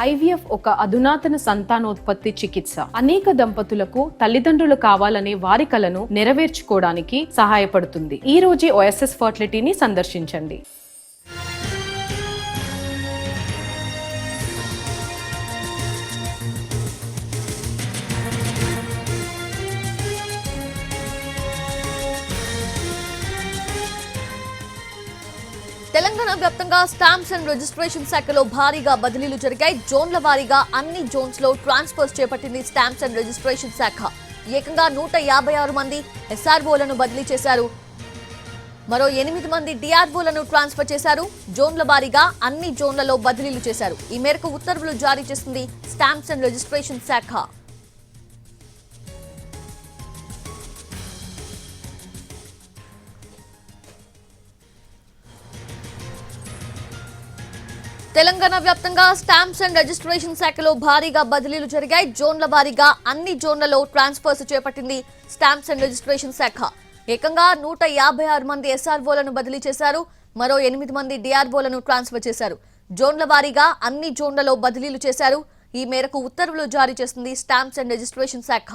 IVF ఒక అధునాతన సంతానోత్పత్తి చికిత్స. అనేక దంపతులకు తల్లిదండ్రులు కావాలనే వారి కలను నెరవేర్చుకోవడానికి సహాయపడుతుంది. ఈ రోజే ఓఎస్ఎస్ ఫర్టిలిటీని సందర్శించండి. తెలంగాణ వ్యాప్తంగా స్టాంప్స్ అండ్ రిజిస్ట్రేషన్ శాఖలో భారీగా బదిలీలు జరిగాయి. జోన్ల వారీగా అన్ని జోన్స్లో ట్రాన్స్ఫర్స్ చేపట్టింది స్టాంప్స్ అండ్ రిజిస్ట్రేషన్ శాఖ. ఏకంగా నూట యాభై ఆరు మంది ఎస్ఆర్ఓలను బదిలీ చేశారు. మరో ఎనిమిది మంది డిఆర్ఓలను ట్రాన్స్ఫర్ చేశారు. జోన్ల వారీగా అన్ని జోన్లలో బదిలీలు చేశారు. ఈ మేరకు ఉత్తర్వులు జారీ చేసింది స్టాంప్స్ అండ్ రిజిస్ట్రేషన్ శాఖ. తెలంగాణ వ్యాప్తంగా స్టాంప్స్ అండ్ రిజిస్ట్రేషన్ శాఖలో భారీగా బదిలీలు జరిగాయి. జోన్ల వారీగా అన్ని జోన్లలో ట్రాన్స్ఫర్స్ చేపట్టింది స్టాంప్స్ అండ్ రిజిస్ట్రేషన్ శాఖ. ఏకంగా నూట యాభై ఆరు మంది ఎస్ఆర్ఓలను బదిలీ చేశారు. మరో ఎనిమిది మంది డిఆర్ఓలను ట్రాన్స్ఫర్ చేశారు. జోన్ల వారీగా అన్ని జోన్లలో బదిలీలు చేశారు. ఈ మేరకు ఉత్తర్వులు జారీ చేసింది స్టాంప్స్ అండ్ రిజిస్ట్రేషన్ శాఖ.